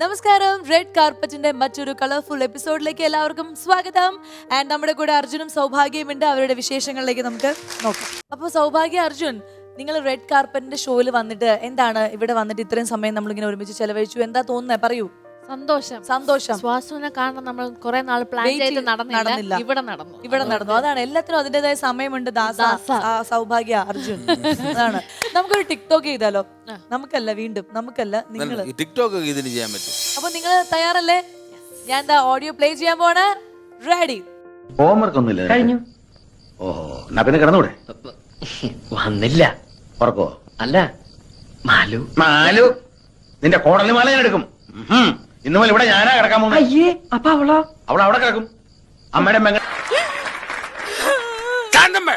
നമസ്കാരം. റെഡ് കാർപ്പറ്റിന്റെ മറ്റൊരു കളർഫുൾ എപ്പിസോഡിലേക്ക് എല്ലാവർക്കും സ്വാഗതം. ആൻഡ് നമ്മുടെ കൂടെ അർജുനും സൗഭാഗ്യമുണ്ട് അവരുടെ വിശേഷങ്ങളിലേക്ക് നമുക്ക് നോക്കാം. അപ്പൊ സൗഭാഗ്യ അർജുൻ നിങ്ങൾ റെഡ് കാർപ്പറ്റിന്റെ ഷോയിൽ വന്നിട്ട് എന്താണ്? ഇവിടെ വന്നിട്ട് ഇത്രയും സമയം നമ്മളിങ്ങനെ ഒരുമിച്ച് ചെലവഴിച്ചു. എന്താ തോന്നുന്നത് പറയൂ. സന്തോഷം. സന്തോഷം. ശ്വാസുവിനെ കാണാൻ നമ്മൾ കുറെ നാൾ പ്ലാൻ ചെയ്ത് നടന്നില്ല. ഇവിടെ നടന്നു. ഇവിടെ നടന്നു. അതാണ് എല്ലാത്തിനും അതിന്റേതായ സമയമുണ്ട്. ദാസ. സൗഭാഗ്യ അർജുൻ. അതാണ്. നമുക്കൊരു ടിക്ടോക്ക് ചെയ്താലോ? നമുക്കല്ല വീണ്ടും. നമുക്കല്ല നിങ്ങൾ. ഈ ടിക്ടോക്ക് ഒക്കെ ഇതിന് ചെയ്യാൻ പറ്റും. അപ്പൊ നിങ്ങൾ തയ്യാറല്ലേ? ഞാൻ എന്താ ഓഡിയോ പ്ലേ ചെയ്യാൻ പോണ്. റെഡി ഹോംവർക്ക് ഒന്നുമില്ല? കഴിഞ്ഞു. ഓഹോ എന്നാ പിന്നെ കിടന്നൂടെ വന്നില്ല. ഉറക്കോ? അല്ല. മാലു. മാലു? നിന്റെ കോടലി മാല ഞാൻ എടുക്കും. ഉഹും. ഇവിടെ ഞാനാ കിടക്കാൻ പോകുന്നത്. അയ്യേ അപ്പൊ അവളോ? അവൾ അവിടെ കിടക്കും. അമ്മയുടെ മെങ്ങ ശാന്തമ്മേ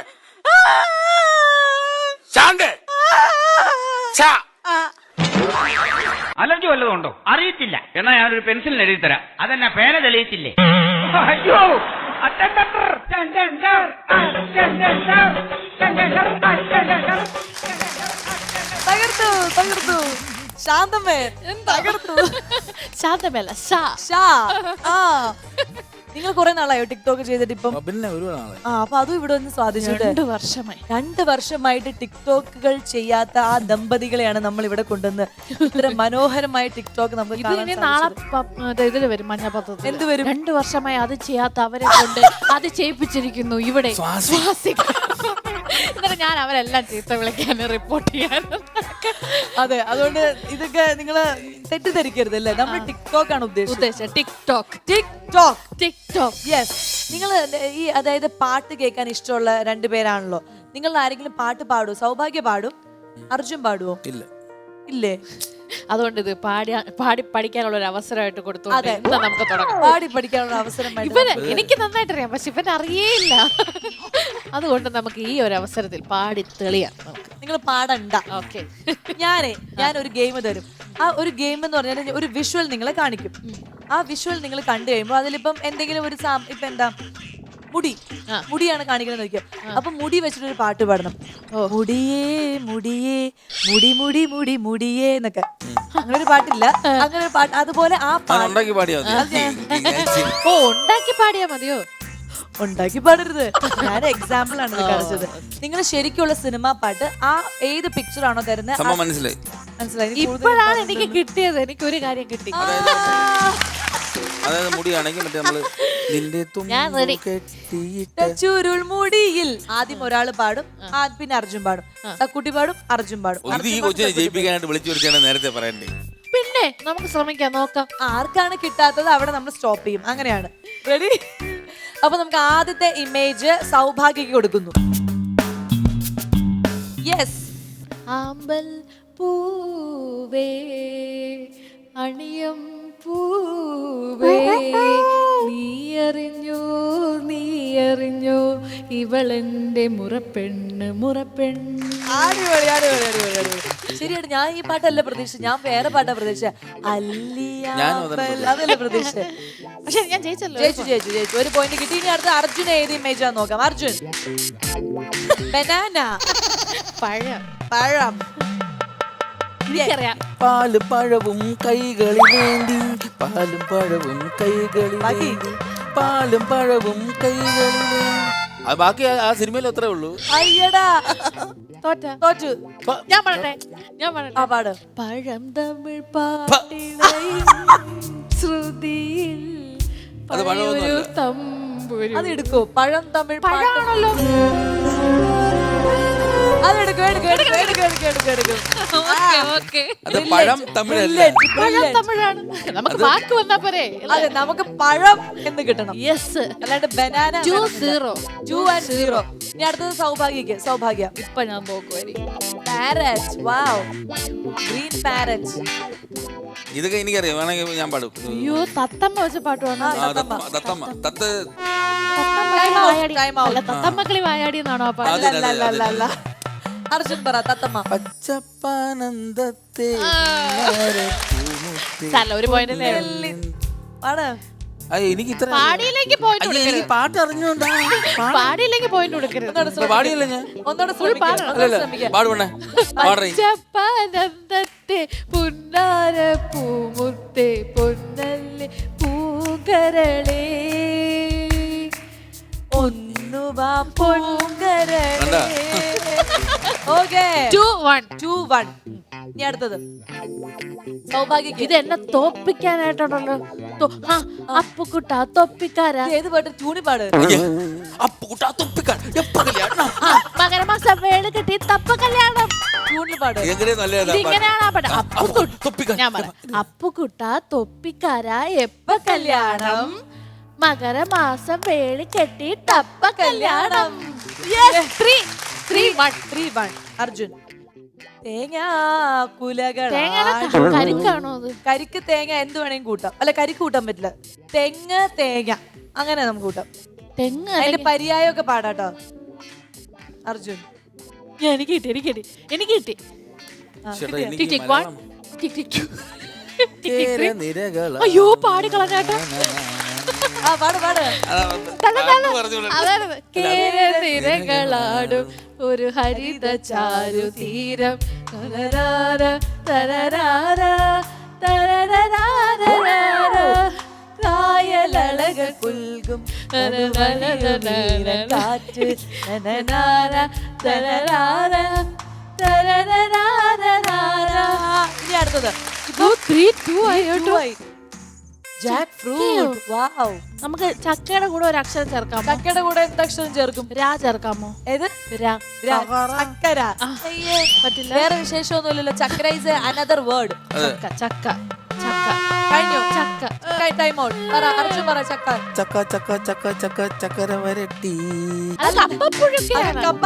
ശാന്തേ ശാ അലർജി വല്ലതും ഉണ്ടോ? അറിയത്തില്ല. എന്നാ ഞാനൊരു പെൻസിലിന് എഴുതി തരാം. അതെന്നാ പേന തെളിയിച്ചില്ലേ? അയ്യോ. തകർത്തു തകർത്തു. ശാന്തമേ തകർത്തു ശാന്തമല്ല ഷാ ഷാ ആ. നിങ്ങൾ കുറെ നാളായോ ടിക്ടോക്ക് ചെയ്തിട്ട് ഇപ്പം? പിന്നെ ഒരു നാളെ ആ അപ്പൊ അതും ഇവിടെ ഒന്ന് സ്വാധീനിച്ചിട്ട്. രണ്ടു വർഷമായി. രണ്ട് വർഷമായിട്ട് ടിക്ടോക്കുകൾ ചെയ്യാത്ത ആ ദമ്പതികളെയാണ് നമ്മൾ ഇവിടെ കൊണ്ടുവന്ന് ഇത്ര മനോഹരമായ ടിക്ടോക്ക് നമുക്ക് ഇത് കാണാൻ ഇനി നാളെ സാധിച്ചത്. പ- ഇതിൽ വരും എന്ത് വരും? രണ്ടു വർഷമായി അത് ചെയ്യാത്ത അവരെ കൊണ്ട് അത് ചെയ്യിപ്പിച്ചിരിക്കുന്നു ഇവിടെ. സ്വാസി. എന്നിട്ട് ഞാൻ അവരെല്ലാം ചീത്ത വിളിക്കാൻ റിപ്പോർട്ട് ചെയ്യാൻ അതെ അതുകൊണ്ട് ഇതൊക്കെ നിങ്ങൾ തെറ്റിദ്ധരിക്കരുത് അല്ലേ നമ്മൾ ടിക്ടോക്ക് ആണ് ഉദ്ദേശിച്ചത് ഉദ്ദേശം ടിക്ടോക്ക്. ടിക്ടോക്ക്. ടിക്ടോക്ക് യെസ് നിങ്ങൾ ഈ അതായത് പാട്ട് കേൾക്കാൻ ഇഷ്ടമുള്ള രണ്ടുപേരാണല്ലോ നിങ്ങൾ ആരെങ്കിലും പാട്ട് പാടുമോ സൗഭാഗ്യ പാടും? അർജുൻ പാടുമോ ഇല്ല. ഇല്ലേ? അതുകൊണ്ട് ഇത് പാടി പാടി പഠിക്കാനുള്ള ഒരു അവസരമായിട്ട് കൊടുത്തു അതെ. നമുക്ക് തുടങ്ങാം. പാടി പഠിക്കാനുള്ള അവസരം ഇവന് എനിക്ക് നന്നായിട്ട് അറിയാം പക്ഷെ ഇവൻ അറിയേയില്ല. അതുകൊണ്ട് നമുക്ക് ഈ ഒരു അവസരത്തിൽ പാടി തെളിയാം നമുക്ക്. നിങ്ങൾ പാടണ്ട. ഓക്കെ. ഞാനേ ഞാൻ ഒരു ഗെയിം തരും. ആ ഒരു ഗെയിം എന്ന് പറഞ്ഞാൽ ഒരു വിഷ്വൽ നിങ്ങളെ കാണിക്കും. ആ വിഷ്വൽ നിങ്ങൾ കണ്ടു കഴിയുമ്പോൾ അതിലിപ്പം എന്തെങ്കിലും ഒരു സാം ഇപ്പൊ എന്താ മുടി. മുടിയാണ് കാണിക്കുന്നത് നോക്കിയോ അപ്പൊ മുടി വെച്ചിട്ട് ഒരു പാട്ട് പാടണം. മുടിയേ മുടിയേ മുടി മുടി മുടി മുടിയേ എന്നൊക്കെ. അങ്ങനെ ഒരു പാട്ടില്ല. അങ്ങനെ ഒരു പാട്ട്. അതുപോലെ ആ പാട്ട് ഉണ്ടാക്കി പാടിയാ ഓ ഉണ്ടാക്കി പാടിയാ മതിയോ? ഉണ്ടാക്കി പാടരുത്. ഞാൻ എക്സാമ്പിൾ ആണ് കാണിച്ചത്. നിങ്ങൾ ശരിക്കുള്ള സിനിമ പാട്ട് ആ ഏത് പിക്ചർ ആണോ തരുന്നത് മനസ്സിലായി. മനസ്സിലായി. ഇപ്പോഴാണ് എനിക്ക് കിട്ടിയത്. എനിക്ക് ഒരു കാര്യം കിട്ടി. അതായത് മുടിയാണെങ്കിൽ മറ്റേ നമ്മൾ നിന്റെ ഞാൻ ready. തുമ്പു ചുരുൾ മുടിയിൽ. ആദ്യം ഒരാൾ പാടും ആ, പിന്നെ അർജുൻ പാടും. സക്കുട്ടി പാടും അർജുൻ പാടും. ഇത് ഈ കൊച്ചിനെ ജയിപ്പിക്കാനായിട്ട് വിളിച്ചു വരുത്തിയാണ് നേരത്തെ പറയണ്ടേ? പിന്നെ നമുക്ക് ശ്രമിക്കാം നോക്കാം. ആർക്കാണ് കിട്ടാത്തത് അവിടെ നമ്മൾ സ്റ്റോപ്പ് ചെയ്യും. അങ്ങനെയാണ്. റെഡി അപ്പൊ നമുക്ക് ആദ്യത്തെ ഇമേജ് സൗഭാഗ്യക്ക് കൊടുക്കുന്നു. യെസ് ആമ്പൽ പൂവേ അണിയം പൂവേ നീ അറിഞ്ഞോ നീ അറിഞ്ഞോ ഇവളെന്റെ മുറപ്പെണ്ണ് മുറപ്പെണ്ണ്. അടിപൊളി അടിപൊളി അടിപൊളി അടിപൊളി. ശരിയാണ് ഞാൻ ഈ പാട്ടല്ല പ്രതീക്ഷ ഞാൻ വേറെ പാട്ടാ പ്രതീക്ഷ അല്ലിയാമ്പൽ അതല്ല പ്രതീക്ഷ പക്ഷെ ഞാൻ ജയിച്ചല്ലോ. ജയിച്ചു ജയിച്ചു ജയിച്ചു. ഒരു പോയിന്റ് കിട്ടി. ഇനി അടുത്ത അർജുൻ ഏത് ഇമേജ് ആണെന്ന് നോക്കാം. അർജുൻ. ബനാന പഴം. പഴം. എനിക്കറിയാം. പാലും പഴവും കൈകളിൽ വേണ്ടി. പാലും പഴവും കൈകളിൽ ബാക്കി? വേണ്ടി. പാലും പഴവും കൈകളിൽ വേണ്ടി. ആ, ബാക്കി ആ- ആ സിനിമയിൽ അത്രേ ഉള്ളൂ. അയ്യടാ. തോറ്റ. തോറ്റു. ഞാൻ ഞാൻ ആ പാട്. പഴം തമിഴ് പാട്ടിടയും ശ്രുതിയിൽ അത് പഴമൊന്നുമല്ല. പഴയൊരു തമ്പുരു. അത് എടുക്കോ. പഴം തമിഴ് പാട്ട്. പഴമാണല്ലോ അത് എടുക്കും എടുക്കും എടുക്കും എടുക്കും എടുക്കും എടുക്കും ഓക്കേ ഓക്കേ അത് പഴം തമിഴല്ല? Brilliant, പഴം brilliant. തമിഴാണ്. നമുക്ക് വാക്ക് വന്നാ പോരെ. അതെ നമുക്ക് പഴം എന്ന് കിട്ടണം. യെസ് അല്ലാണ്ട് banana two zero two and zero ഇനി അടുത്തത് സൗഭാഗ്യക്ക് സൗഭാഗ്യ. ഇപ്പൊ ഞാൻ നോക്കുമായിരിക്കും പാരറ്റ് വാവ് ഗ്രീൻ പാരറ്റ് ഇതൊക്കെ എനിക്കറിയാം. വേണമെങ്കിൽ ഞാൻ പാടും. അയ്യോ തത്തമ്മ വെച്ച പാട്ട് വേണം? ആ, തത്തമ്മ. തത്തമ്മ തത്ത്. Time out, time out. അല്ല തത്തമ്മക്കളി വായാടി എന്നാണോ ആ പാട്ട്? അല്ല അല്ല അല്ല അല്ല. അർജുൻ പറ തത്തമ്മ. പച്ചപ്പാനന്ദത്തെ സ്ഥല ഒരു പോയിന്റ് പാട്. അയ്യ, എനിക്ക് ഇത്ര പാടിയില്ലെങ്കിൽ പോയിന്റ് അയ്യ, എനിക്ക് കൊടുക്കരുത് പാട്ട് അറിഞ്ഞോണ്ടാ പാടിയില്ലെങ്കിൽ പോയിന്റ് കൊടുക്കരുത്. ഒന്നുകൂടെ ശ്രമിക്ക്. പാടിയല്ലേ ഞാൻ. ഒന്നുകൂടെ full ശ്രമിക്ക്. പാടണം. ഒന്നുകൂടെ അല്ലല്ല ശ്രമിക്ക്. പാടുവണ്ണേ പാടേ പച്ചപ്പനന്തത്തെ പുന്നാര പൂമുത്തെ പൊന്നല്ലേ പൂങ്കരളേ. ഒന്നു വാ പൊങ്കരളേ. കണ്ടാ? Okay. Two one Two, one. ഇനി അടുത്തത്. സൗഭാഗ്യക്ക്. ഇത് എന്നെ തോപ്പിക്കാനായിട്ടുണ്ടല്ലോ തോ- ആ, അപ്പുക്കുട്ട തൊപ്പിക്കാരാ. ഇത് ഏത് പാട്ട്? ട്യൂണി പാട് അപ്പൊ കുട്ടാ തൊപ്പിക്കാൻ കല്യാണം? ആ, മകരമാസം വേൾ കെട്ടി തപ്പ കല്യാണം. ട്യൂണിൽ പാട് എങ്ങനെ നല്ലതാണ് ഇതിങ്ങനെയാണ് ആ പാട്ട്. അപ്പുക്കുട്ട തൊപ്പിക്കാൻ ഞാൻ പറയാം. അപ്പുക്കുട്ട തൊപ്പിക്കാരാ എപ്പ കല്യാണം? മകരമാസം വേളി കെട്ടി തപ്പ കല്യാണം. Three three one three one Arjun. തേങ്ങാ കുലകൾ തേങ്ങ കരിക്കാണോ അത്? കരിക്ക് തേങ്ങ എന്ത് വേണമെങ്കിലും കൂട്ടാം. അല്ല കരിക്ക് കൂട്ടാൻ പറ്റില്ല. തെങ്ങ് തേങ്ങ. അങ്ങനെ നമുക്ക് കൂട്ടാം. തെങ്ങ് അതിന്റെ പര്യായൊക്കെ പര്യായമൊക്കെ പാടാട്ടോ. അർജുൻ. ഞാൻ എനിക്ക് കിട്ടി എനിക്ക് കിട്ടി എനിക്ക് കിട്ടി. ആ, എനിക്ക് tick tick one tick tick two tick tick three അയ്യോ പാടി കളഞ്ഞാട്ടോ. അതാണ് കേരനിരകളാടും ഒരു ഹരിത ചാരു തീരം. തരരാര, തരരരാരരാര. കായലഴകൾ പുൽകും കാറ്റ് നനനാര, തരരാര, തരരരാരരാര. ഇനി അടുത്തത്. ഓ, three, ടു ആയി. ജാക്ക് ഫ്രൂട്ട് വാവ് നമുക്ക് ചക്കയുടെ കൂടെ ഒരു അക്ഷരം ചേർക്കാം ചക്കയുടെ കൂടെ എന്തക്ഷരം ചേർക്കും? രാ ചേർക്കാമോ? ഏത്? രാ. ര- ചക്കര. അയ്യേ. പറ്റില്ല. വേറെ വിശേഷമൊന്നുമില്ലല്ലോ. ചക്കര ഇസ് അനദർ വേർഡ് ചക്ക ചക്ക ചക്ക. കഴിഞ്ഞു? ചക്ക. ടൈം ഔട്ട് പറ അർജുൻ പറ ചക്ക. ചക്ക ചക്ക ചക്ക ചക്ക ചക്കര വരട്ടി. കപ്പ കപ്പ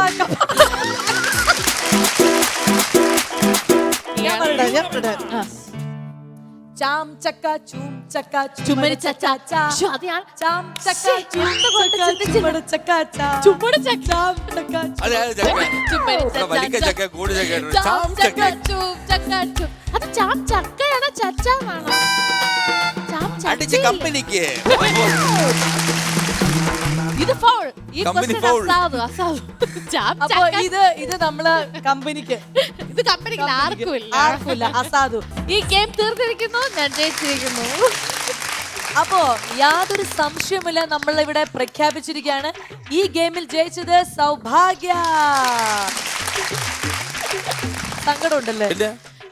ഞാൻ പറയട്ടെ, ഞാൻ പറയട്ടെ. ആ. ചാം ചക്ക ചൂം ചക്ക ചുമരി ചുമരി ചക്ക ചക്ക ശ്ശോ, അത് ഞാൻ ചാം ചക്ക ശ്ശേ, ചൂം എന്തുകൊണ്ട് ചക്ക ചിന്തിച്ചില്ല? ചുമട് ചക്ക ചാ. ചുമട് ചക്ക. ചാം ചക്ക അതെ അതെ ചക്ക ചുമരി ഇവിടെ വലിക്ക ചക്ക, ചക്ക കൂടി ചക്ക ഉണ്ട്. ചാം ചാം ചക്ക, ചക്ക ചൂം ചക്ക, ചൂം. അത് ചാം ചക്കയാണോ ചച്ചാണോ ചാം അടിച്ച് ചക്ക കമ്പനിക്ക് ഇത് ഫൗൾ ഈ Company question foul. അസാധു അസാധു ചാം അപ്പൊ ചക്ക ഇത് ഇത് നമ്മൾ കമ്പനിക്ക് ഇത് കമ്പനിക്ക് ആർക്കും ഇല്ല ആർക്കുമില്ല. അസാധു. ഈ ഗെയിം തീർത്തിരിക്കുന്നു ഞാൻ ജയിച്ചിരിക്കുന്നു അപ്പോ യാതൊരു സംശയവുമില്ല. നമ്മൾ ഇവിടെ പ്രഖ്യാപിച്ചിരിക്കുകയാണ്. ഈ ഗെയിമിൽ ജയിച്ചത് സൗഭാഗ്യ. സങ്കടമുണ്ടല്ലേ? ഇല്ല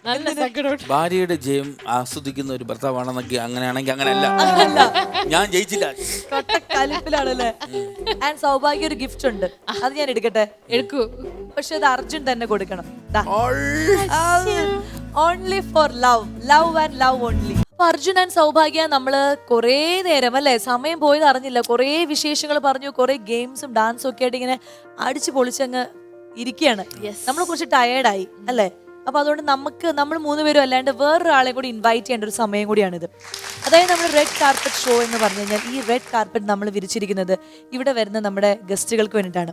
നല്ല സങ്കടമുണ്ട് ഭാര്യയുടെ ജയം ആസ്വദിക്കുന്ന ഒരു ഭർത്താവാണെന്നൊക്കെ അങ്ങനെയാണെങ്കിൽ അങ്ങനെയല്ല. ഞാൻ ജയിച്ചില്ല. കലിപ്പിലാണല്ലേ? ആൻഡ് സൗഭാഗ്യ ഒരു ഗിഫ്റ്റ് ഉണ്ട്. അത് ഞാൻ എടുക്കട്ടെ? എടുക്കൂ. പക്ഷെ അത് അർജുൻ തന്നെ കൊടുക്കണം. Only for love love and love only Arjun and Sowbhagya നമ്മൾ കുറേ നേരം അല്ലെ? സമയം പോയത് അറിഞ്ഞില്ല. കുറേ വിശേഷങ്ങൾ പറഞ്ഞു. കുറേ ഗെയിംസും ഡാൻസും ഒക്കെ ആയിട്ട് ഇങ്ങനെ അടിച്ചു പൊളിച്ചങ്ങ് ഇരിക്കുകയാണ്. നമ്മൾ കുറച്ച് ടയേർഡായി അല്ലേ? അപ്പൊ അതുകൊണ്ട് നമുക്ക് നമ്മൾ മൂന്ന് പേരും അല്ലാണ്ട് വേറൊരാളെ കൂടി ഇൻവൈറ്റ് ചെയ്യേണ്ട ഒരു സമയം കൂടിയാണിത്. അതായത് നമ്മൾ റെഡ് കാർപ്പറ്റ് ഷോ എന്ന് പറഞ്ഞു കഴിഞ്ഞാൽ ഈ റെഡ് കാർപ്പറ്റ് നമ്മൾ വിരിച്ചിരിക്കുന്നത് ഇവിടെ വരുന്ന നമ്മുടെ ഗസ്റ്റുകൾക്ക് വേണ്ടിയിട്ടാണ്.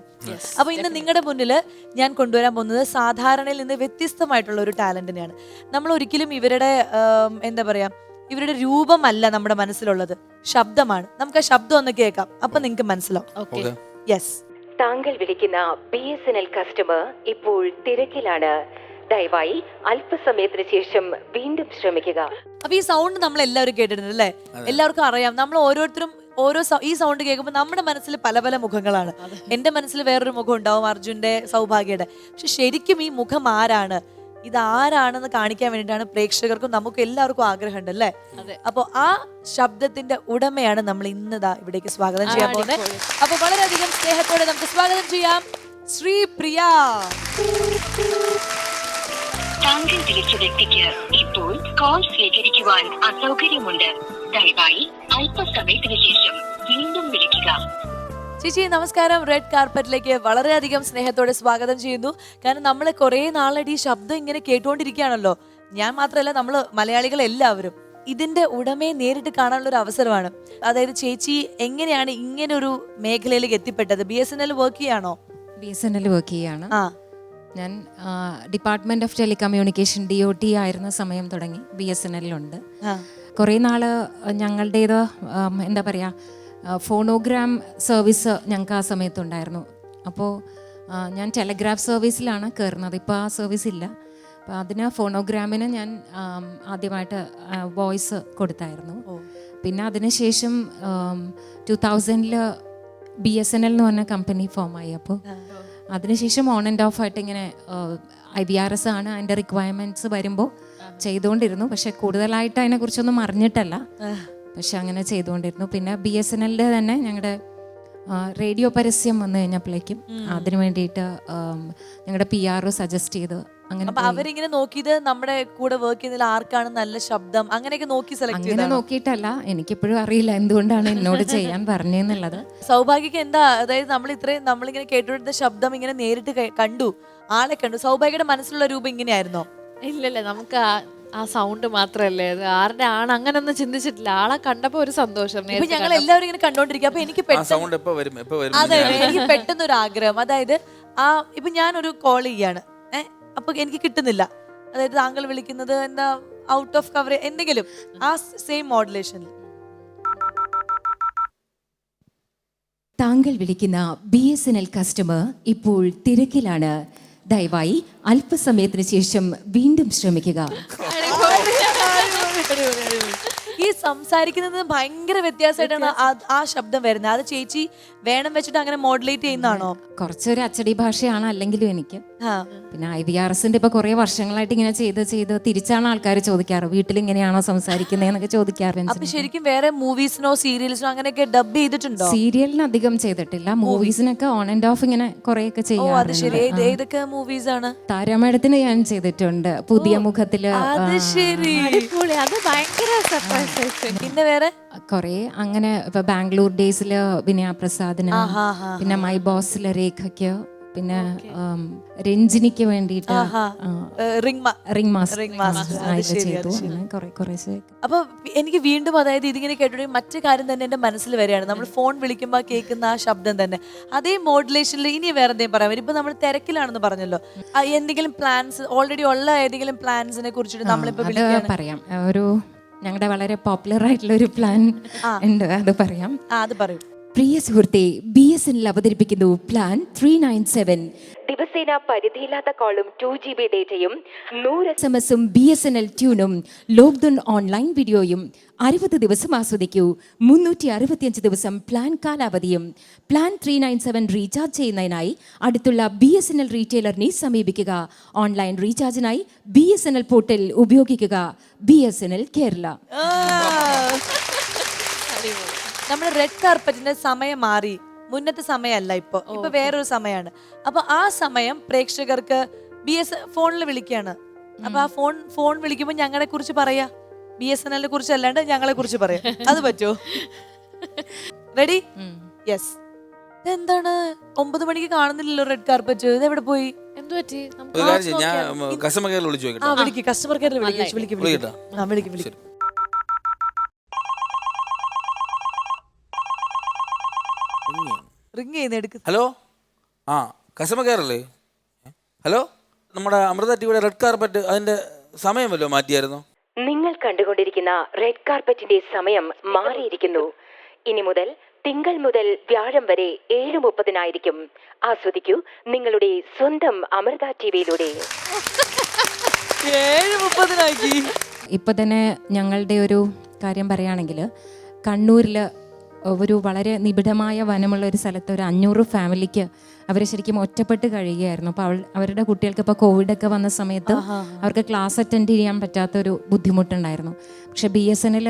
അപ്പോൾ ഇന്ന് നിങ്ങളുടെ മുന്നിൽ ഞാൻ കൊണ്ടുവരാൻ പോകുന്നത് സാധാരണയിൽ നിന്ന് വ്യത്യസ്തമായിട്ടുള്ള ഒരു ടാലന്റിനെയാണ് നമ്മൾ ഒരിക്കലും ഇവരുടെ എന്താ പറയാ ഇവരുടെ രൂപമല്ല നമ്മുടെ മനസ്സിലുള്ളത്. ശബ്ദമാണ്. നമുക്ക് ആ ശബ്ദം ഒന്ന് കേൾക്കാം. അപ്പൊ നിങ്ങൾക്ക് മനസ്സിലാവും. ഓക്കെ യെസ് താങ്കൾ വിളിക്കുന്ന B S N L customer ഇപ്പോൾ തിരക്കിലാണ്. ദയവായി അല്പസമയത്തിന് ശേഷം വീണ്ടും ശ്രമിക്കുക. അപ്പൊ ഈ സൗണ്ട് നമ്മൾ എല്ലാവരും കേട്ടിട്ടുണ്ട് അല്ലേ? എല്ലാവർക്കും അറിയാം. നമ്മൾ ഓരോരുത്തരും ഓരോ ഈ സൗണ്ട് കേൾക്കുമ്പോൾ നമ്മുടെ മനസ്സിൽ പല പല മുഖങ്ങളാണ്. എന്റെ മനസ്സിൽ വേറൊരു മുഖം ഉണ്ടാവും അർജുന്റെ സൗഭാഗ്യയുടെ. പക്ഷെ ശരിക്കും ഈ മുഖം ആരാണ്? ഇത് ആരാണെന്ന് കാണിക്കാൻ വേണ്ടിയിട്ടാണ് പ്രേക്ഷകർക്കും നമുക്ക് എല്ലാവർക്കും ആഗ്രഹമുണ്ട് അല്ലേ? അപ്പോൾ അപ്പൊ ആ ശബ്ദത്തിന്റെ ഉടമയാണ് നമ്മൾ ഇന്നതാ ഇവിടേക്ക് സ്വാഗതം ചെയ്യാൻ പോകുന്നത്. അപ്പോൾ അപ്പൊ വളരെയധികം സ്നേഹത്തോടെ നമുക്ക് സ്വാഗതം ചെയ്യാം. ശ്രീപ്രിയ താങ്കൾ വിളിച്ച വ്യക്തിക്ക് ഇപ്പോൾ കോൾ സ്വീകരിക്കുവാൻ അസൗകര്യമുണ്ട്. ദയവായി അല്പസമയത്തിന് ശേഷം വീണ്ടും വിളിക്കുക. ചേച്ചി നമസ്കാരം. റെഡ് കാർപ്പറ്റിലേക്ക് വളരെയധികം സ്നേഹത്തോടെ സ്വാഗതം ചെയ്യുന്നു. കാരണം നമ്മൾ കുറേ നാളായിട്ട് ഈ ശബ്ദം ഇങ്ങനെ കേട്ടുകൊണ്ടിരിക്കുകയാണല്ലോ ഞാൻ മാത്രമല്ല നമ്മൾ മലയാളികൾ എല്ലാവരും. ഇതിന്റെ ഉടമയെ നേരിട്ട് കാണാനുള്ള ഒരു അവസരമാണ്. അതായത് ചേച്ചി എങ്ങനെയാണ് ഇങ്ങനെ ഒരു മേഖലയിലേക്ക് എത്തിപ്പെട്ടത്? B S N L work ചെയ്യാണോ? B S N L work ചെയ്യാണ്. ആ. ഞാൻ department of telecommunication D O T ആയിരുന്ന സമയം തുടങ്ങി ബി എസ് എൻ എല്ലിലുണ്ട് കുറേ നാൾ ഞങ്ങളുടേത് എന്താ പറയുക ഫോണോഗ്രാം സർവീസ് ഞങ്ങൾക്ക് ആ സമയത്തുണ്ടായിരുന്നു. അപ്പോൾ ഞാൻ ടെലഗ്രാഫ് സർവീസിലാണ് കയറുന്നത്. ഇപ്പോൾ ആ സർവീസ് ഇല്ല. അപ്പോൾ അതിന് ഫോണോഗ്രാമിന് ഞാൻ ആദ്യമായിട്ട് വോയിസ് കൊടുത്തായിരുന്നു. പിന്നെ അതിനുശേഷം ടു തൗസൻഡിൽ ബി എസ് എൻ എൽ എന്ന് പറഞ്ഞ കമ്പനി ഫോമായി അപ്പോൾ അതിനുശേഷം ഓൺ ആൻഡ് ഓഫ് ആയിട്ട് ഇങ്ങനെ ഐ ബി ആർ എസ് ആണ് അതിന്റെ റിക്വയർമെന്റ്സ് വരുമ്പോൾ ചെയ്തുകൊണ്ടിരുന്നു. പക്ഷെ കൂടുതലായിട്ട് അതിനെക്കുറിച്ചൊന്നും അറിഞ്ഞിട്ടല്ല. പക്ഷെ അങ്ങനെ ചെയ്തുകൊണ്ടിരുന്നു. പിന്നെ ബി എസ് എൻ എല്ലിന്റെ തന്നെ ഞങ്ങളുടെ റേഡിയോ പരസ്യം വന്നു കഴിഞ്ഞപ്പോഴേക്കും അതിനു വേണ്ടിയിട്ട് ഞങ്ങളുടെ പി ആർ സജസ്റ്റ് ചെയ്ത് അങ്ങനെ. അവരിങ്ങനെ നോക്കിയത് നമ്മുടെ കൂടെ വർക്ക് ചെയ്യുന്നതിൽ ആർക്കാണ് നല്ല ശബ്ദം? അങ്ങനെയൊക്കെ നോക്കി സെലക്ട് അങ്ങനെ എനിക്ക് നോക്കിയിട്ടല്ല. എനിക്കിപ്പോഴും അറിയില്ല എന്തുകൊണ്ടാണ് എന്നോട് ചെയ്യാൻ പറഞ്ഞത് സൗഭാഗ്യക്ക് എന്താ അതായത് നമ്മൾ ഇത്രയും നമ്മളിങ്ങനെ കേട്ടുകൊടുത്ത ശബ്ദം ഇങ്ങനെ നേരിട്ട് കണ്ടു. ആളെ കണ്ടു. സൗഭാഗ്യയുടെ മനസ്സിലുള്ള രൂപം ഇങ്ങനെയായിരുന്നോ? ഇല്ലല്ല നമുക്ക് ആ സൗണ്ട് മാത്രല്ലേ? അത് ആരുടെ ആണ്? അങ്ങനൊന്നും ചിന്തിച്ചിട്ടില്ല. ആളെ കണ്ടപ്പോ ഒരു സന്തോഷം ഇപ്പൊ ഞങ്ങൾ. എല്ലാവരും ഇങ്ങനെ കണ്ടോണ്ടിരിക്കുക അപ്പൊ എനിക്ക് ആ പെട്ടെന്ന് സൗണ്ട് എപ്പോ വരും എപ്പോ വരും അതെ എനിക്ക് പെട്ടെന്ന് ഒരു ആഗ്രഹം. അതായത് ആ ഇപ്പൊ ഞാനൊരു കോൾ ചെയ്യാണ്. ഏഹ് അപ്പൊ എനിക്ക് കിട്ടുന്നില്ല. അതായത് താങ്കൾ വിളിക്കുന്നത് എന്താ ഔട്ട് ഓഫ് കവർ എന്തെങ്കിലും? ആ സെയിം മോഡുലേഷനിൽ താങ്കൾ വിളിക്കുന്ന B S N L customer ഇപ്പോൾ തിരക്കിലാണ്. ദയവായി അല്പസമയത്തിന് ശേഷം വീണ്ടും ശ്രമിക്കുക. ഈ സംസാരിക്കുന്നത് ഭയങ്കര വ്യത്യാസമായിട്ടാണ് ആ- ആ ശബ്ദം വരുന്നത്. അത് ചേച്ചി വേണം വെച്ചിട്ട് അങ്ങനെ മോഡുലേറ്റ് ചെയ്യുന്നതാണോ? കുറച്ചൊരു അച്ചടി ഭാഷയാണ് അല്ലെങ്കിലും എനിക്ക്. പിന്നെ ഐ വി ആർ എസിന്റെ ഇപ്പൊ കുറെ വർഷങ്ങളായിട്ട് ഇങ്ങനെ ചെയ്ത് ചെയ്ത് തിരിച്ചാണ് ആൾക്കാർ ചോദിക്കാറ്. വീട്ടിൽ ഇങ്ങനെയാണോ സംസാരിക്കുന്നതെന്നൊക്കെ ചോദിക്കാറ് അപ്പൊ ശരിക്കും വേറെ മൂവീസിനോ സീരിയൽസിനോ അങ്ങനെയൊക്കെ ഡബ് ചെയ്തിട്ടുണ്ടോ? സീരിയലിന് അധികം ചെയ്തിട്ടില്ല. മൂവീസിനൊക്കെ ഓൺ ആൻഡ് ഓഫ് ഇങ്ങനെ കുറെയൊക്കെ ഓ അത് ശരി. ഏത് ചെയ്യാറുണ്ട് ഏതൊക്കെ മൂവീസ് ആണ് താരാമേടത്തിന് ഞാൻ ചെയ്തിട്ടുണ്ട്. പുതിയ മുഖത്തിൽ പിന്നെ വേറെ? കൊറേ അങ്ങനെ ഇപ്പൊ ബാംഗ്ലൂർ ഡേയ്സിൽ വിനയ പ്രസാദിന്. പിന്നെ മൈ ബോസിലെ രേഖയ്ക്ക് പിന്നെ രഞ്ജിനിക്ക് വേണ്ടിയിട്ട് റിംഗ് മാസ്റ്റർ ചെയ്തു. അപ്പൊ എനിക്ക് വീണ്ടും അതായത് ഇതിങ്ങനെ കേട്ടിട്ടുണ്ടെങ്കിൽ മറ്റു കാര്യം തന്നെ എന്റെ മനസ്സിൽ വരികയാണ്. നമ്മൾ ഫോൺ വിളിക്കുമ്പോൾ കേൾക്കുന്ന ആ ശബ്ദം തന്നെ. അതേ മോഡുലേഷനിൽ ഇനി വേറെ എന്തെങ്കിലും പറയാം. ഇപ്പൊ നമ്മൾ തിരക്കിലാണെന്ന് പറഞ്ഞല്ലോ. എന്തെങ്കിലും പ്ലാൻസ് ഓൾറെഡി ഉള്ള ഏതെങ്കിലും പ്ലാൻസിനെ കുറിച്ചിട്ട് നമ്മളിപ്പോ പറയാം. ഒരു ഞങ്ങളുടെ വളരെ പോപ്പുലർ ആയിട്ടുള്ള ഒരു പ്ലാൻ ഉണ്ട്. അത് പറയാം. അത് പറയൂ. പ്രിയ സുഹൃത്തെ ബി എസ് എൻ എൽ അവതരിപ്പിക്കുന്നു പ്ലാൻ ത്രീ നയൻ സെവൻ ദിവസേന പരിധിയില്ലാത്ത കോളും ടു ജി ബി ഡേറ്റയും നൂറ് എസ് എം എസും ബി എസ് എൻ എൽ ട്യൂണും ലോക്ക്ഡൌൺ ഓൺലൈൻ വീഡിയോയും അറുപത് ദിവസം ആസ്വദിക്കൂ. മുന്നൂറ്റി അറുപത്തിയഞ്ച് ദിവസം പ്ലാൻ കാലാവധിയും plan three nine seven recharge ചെയ്യുന്നതിനായി അടുത്തുള്ള ബി എസ് എൻ എൽ റീറ്റെയിലറിനെ സമീപിക്കുക. Online റീചാർജിനായി B S N L portal ഉപയോഗിക്കുക. B S N L Kerala. നമ്മുടെ റെഡ് കാർപ്പറ്റിന്റെ സമയം മാറി. മുന്നത്തെ സമയമല്ല ഇപ്പൊ. ഇപ്പൊ വേറൊരു സമയമാണ് അപ്പൊ ആ സമയം പ്രേക്ഷകർക്ക് ബി എസ് ഫോണിൽ വിളിക്കുകയാണ് അപ്പൊ ആ ഫോൺ ഫോൺ വിളിക്കുമ്പോൾ ഞങ്ങളെ കുറിച്ച് പറയാ. ബി എസ് എൻ എല്ലിനെ കുറിച്ച് അല്ലാണ്ട് ഞങ്ങളെ കുറിച്ച് പറയാം. അത് പറ്റുമോ റെഡി യെസ് എന്താണ് ഒമ്പത് മണിക്ക് കാണുന്നില്ലല്ലോ റെഡ് കാർപ്പറ്റ് ഇത് എവിടെ പോയി ഞാൻ കസ്റ്റമർ കെയറിൽ വിളിച്ചു ആ നോക്കട്ടെ വിളിക്ക്. കസ്റ്റമർ കെയറിൽ വിളിക്കും. വിളിക്കും വിളിക്കും വിളിക്കും ശരി. റിങ് ചെയ്യുന്ന എടുക്ക്. ഹലോ ആ കസമ കെയർ അല്ലേ ഹലോ നമ്മുടെ അമൃത ടിവിയുടെ റെഡ് കാർപ്പറ്റ് അതിന്റെ സമയം വല്ലോ മാറ്റിയായിരുന്നു? നിങ്ങൾ കണ്ടുകൊണ്ടിരിക്കുന്ന റെഡ് കാർപ്പറ്റിന്റെ സമയം മാറിയിരിക്കുന്നു. ഇനി മുതൽ തിങ്കൾ മുതൽ വ്യാഴം വരെ ഏഴ് മുപ്പതിനായിരിക്കും. ആസ്വദിക്കൂ നിങ്ങളുടെ സ്വന്തം അമൃത ടിവിയിലൂടെ. ഏഴ് മുപ്പതിനാക്കി ഇപ്പൊ തന്നെ ഞങ്ങളുടെ ഒരു കാര്യം പറയുകയാണെങ്കിൽ കണ്ണൂരിൽ ഒരു വളരെ നിബിഡമായ വനമുള്ള ഒരു സ്ഥലത്ത് ഒരു അഞ്ഞൂറ് ഫാമിലിക്ക് അവർ ശരിക്കും ഒറ്റപ്പെട്ട് കഴിയുകയായിരുന്നു. അപ്പോൾ അവൾ അവരുടെ കുട്ടികൾക്ക് ഇപ്പോൾ കോവിഡൊക്കെ വന്ന സമയത്ത് അവർക്ക് ക്ലാസ് അറ്റൻഡ് ചെയ്യാൻ പറ്റാത്തൊരു ബുദ്ധിമുട്ടുണ്ടായിരുന്നു. പക്ഷേ B S N L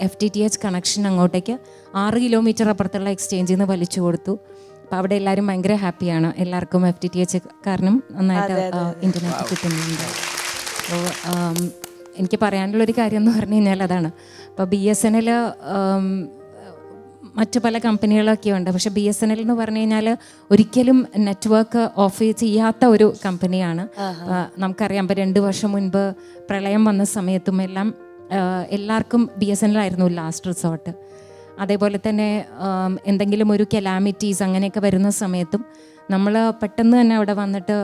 F T T H connection അങ്ങോട്ടേക്ക് ആറ് കിലോമീറ്റർ അപ്പുറത്തുള്ള എക്സ്ചേഞ്ചിൽ നിന്ന് വലിച്ചു കൊടുത്തു. അപ്പോൾ അവിടെ എല്ലാവരും ഭയങ്കര ഹാപ്പിയാണ്. എല്ലാവർക്കും എഫ് ടി ടി എച്ച് കാരണം നന്നായിട്ട് ഇന്റർനെറ്റ് കിട്ടുന്നുണ്ട്. അപ്പോൾ എനിക്ക് പറയാനുള്ളൊരു കാര്യം എന്ന് പറഞ്ഞു കഴിഞ്ഞാൽ അതാണ്. അപ്പോൾ ബി എസ് എൻ എൽ മറ്റു പല കമ്പനികളൊക്കെ ഉണ്ട്. പക്ഷെ ബി എസ് എൻ എൽ എന്ന് പറഞ്ഞു കഴിഞ്ഞാൽ ഒരിക്കലും നെറ്റ്വർക്ക് ഓഫ് ചെയ്യാത്ത ഒരു കമ്പനിയാണ്. നമുക്കറിയാം ഇപ്പം രണ്ട് വർഷം മുൻപ് പ്രളയം വന്ന സമയത്തും എല്ലാം എല്ലാവർക്കും ബി എസ് എൻ എൽ ആയിരുന്നു ലാസ്റ്റ് റിസോർട്ട് അതേപോലെ തന്നെ എന്തെങ്കിലും ഒരു കെലാമിറ്റീസ് അങ്ങനെയൊക്കെ വരുന്ന സമയത്തും നമ്മൾ പെട്ടെന്ന് തന്നെ അവിടെ വന്നിട്ട്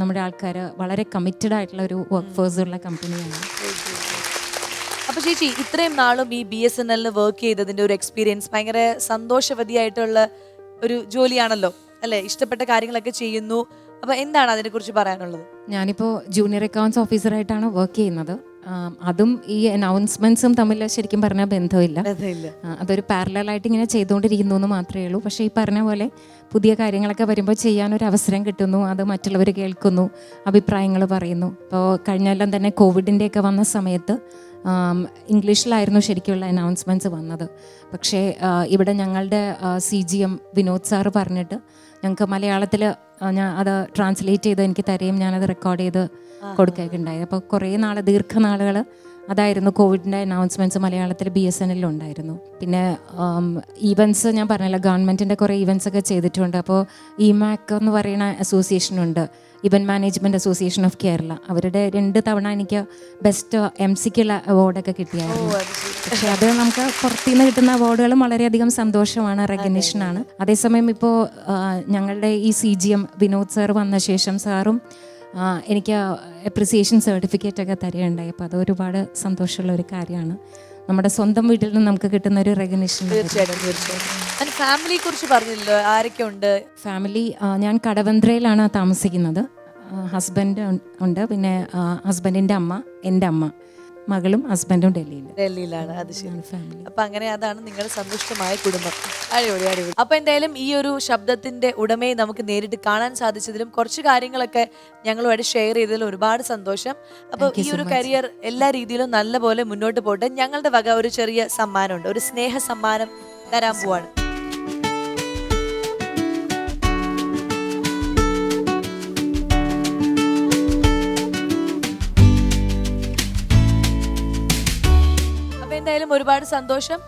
നമ്മുടെ ആൾക്കാർ വളരെ കമ്മിറ്റഡ് ആയിട്ടുള്ള ഒരു വർക്ക് ഫോഴ്സ് ഉള്ള കമ്പനിയാണ്. അപ്പൊ ചേച്ചി ഇത്രയും നാളും ഈ ബി എസ് എൻ എല്ലിന് വർക്ക് ചെയ്തതിന്റെ ഒരു എക്സ്പീരിയൻസ് ഭയങ്കര സന്തോഷവതിയായിട്ടുള്ള ഒരു ജോലിയാണല്ലോ അല്ലെ? ഇഷ്ടപ്പെട്ട കാര്യങ്ങളൊക്കെ ചെയ്യുന്നു. അപ്പൊ എന്താണ് അതിനെ കുറിച്ച് പറയാനുള്ളത്? ഞാനിപ്പോ ജൂനിയർ അക്കൗണ്ട്സ് ഓഫീസറായിട്ടാണ് വർക്ക് ചെയ്യുന്നത്. അതും ഈ അനൗൺസ്മെന്റ്സും തമ്മിൽ ശരിക്കും പറഞ്ഞാൽ ബന്ധമില്ല. അതൊരു പാരലായിട്ട് ഇങ്ങനെ ചെയ്തുകൊണ്ടിരിക്കുന്നു എന്ന് മാത്രമേ ഉള്ളൂ. പക്ഷേ ഈ പറഞ്ഞ പോലെ പുതിയ കാര്യങ്ങളൊക്കെ വരുമ്പോൾ ചെയ്യാൻ ഒരു അവസരം കിട്ടുന്നു അത് മറ്റുള്ളവർ കേൾക്കുന്നു അഭിപ്രായങ്ങൾ പറയുന്നു. ഇപ്പോൾ കഴിഞ്ഞെല്ലാം തന്നെ കോവിഡിന്റെയൊക്കെ വന്ന സമയത്ത് ഇംഗ്ലീഷിലായിരുന്നു ശരിക്കുള്ള അനൗൺസ്മെന്റ്സ് വന്നത്. പക്ഷേ ഇവിടെ ഞങ്ങളുടെ C G M Vinod sir പറഞ്ഞിട്ട് ഞങ്ങൾക്ക് മലയാളത്തിൽ ഞാൻ അത് ട്രാൻസ്ലേറ്റ് ചെയ്ത് എനിക്ക് തരുകയും ഞാനത് റെക്കോർഡ് ചെയ്ത് കൊടുക്കുകയൊക്കെ ഉണ്ടായത് അപ്പോൾ കുറേ നാൾ ദീർഘനാളുകൾ അതായിരുന്നു കോവിഡിന്റെ അനൗൺസ്മെന്റ്സ് മലയാളത്തിൽ ബി എസ് എൻ ഉണ്ടായിരുന്നു. പിന്നെ ഈവൻസ് ഞാൻ പറഞ്ഞല്ലോ ഗവൺമെന്റിന്റെ കുറേ ഈവൻസ് ഒക്കെ ചെയ്തിട്ടുണ്ട്. അപ്പോൾ ഇമാക് എന്ന് പറയുന്ന അസോസിയേഷനുണ്ട് event management association of Kerala അവരുടെ രണ്ട് തവണ എനിക്ക് ബെസ്റ്റ് എം സിക്കുള്ള അവാർഡൊക്കെ കിട്ടിയായിരുന്നു. പക്ഷേ അത് നമുക്ക് പുറത്തുനിന്ന് കിട്ടുന്ന അവാർഡുകളും വളരെയധികം സന്തോഷമാണ് റെക്കഗ്നേഷനാണ് അതേസമയം ഇപ്പോൾ ഞങ്ങളുടെ ഈ C G M Vinod sir വന്ന ശേഷം സാറും എനിക്ക് അപ്രിസിയേഷൻ സർട്ടിഫിക്കറ്റ് ഒക്കെ തരികയുണ്ടായി അപ്പോൾ അത് ഒരുപാട് സന്തോഷമുള്ള ഒരു കാര്യമാണ്. നമ്മുടെ സ്വന്തം വീട്ടിൽ നിന്ന് നമുക്ക് കിട്ടുന്ന ഒരു റെക്കഗ്നിഷൻ തീർച്ചയായിട്ടും തീർച്ചയായിട്ടും. ഫാമിലിയെ കുറിച്ച് പറഞ്ഞില്ലോ ആരൊക്കെ ഉണ്ട് ഫാമിലി ഞാൻ കടവന്ത്രയിലാണ് താമസിക്കുന്നത്. ഹസ്ബൻഡ് ഉണ്ട്. പിന്നെ ഹസ്ബൻഡിന്റെ അമ്മ എന്റെ അമ്മ. മകളും ഹസ്ബൻഡും ഡൽഹിയിൽ ഡൽഹിയിലാണ് അത് ശരി. ഫാമിലി അപ്പൊ അങ്ങനെ അതാണ് നിങ്ങളുടെ സന്തുഷ്ടമായ കുടുംബം. അടിപൊളി അടിപൊളി. അപ്പൊ എന്തായാലും ഈ ഒരു ശബ്ദത്തിന്റെ ഉടമയെ നമുക്ക് നേരിട്ട് കാണാൻ സാധിച്ചതിലും കുറച്ച് കാര്യങ്ങളൊക്കെ ഞങ്ങളുമായിട്ട് ഷെയർ ചെയ്തതിലും ഒരുപാട് സന്തോഷം. അപ്പൊ ഈ ഒരു കരിയർ എല്ലാ രീതിയിലും നല്ലപോലെ മുന്നോട്ട് പോട്ടെ ഞങ്ങളുടെ വക ഒരു ചെറിയ സമ്മാനമുണ്ട്. ഒരു സ്നേഹ സമ്മാനം തരാൻ പോവാണ്. ഒരുപാട് സന്തോഷം.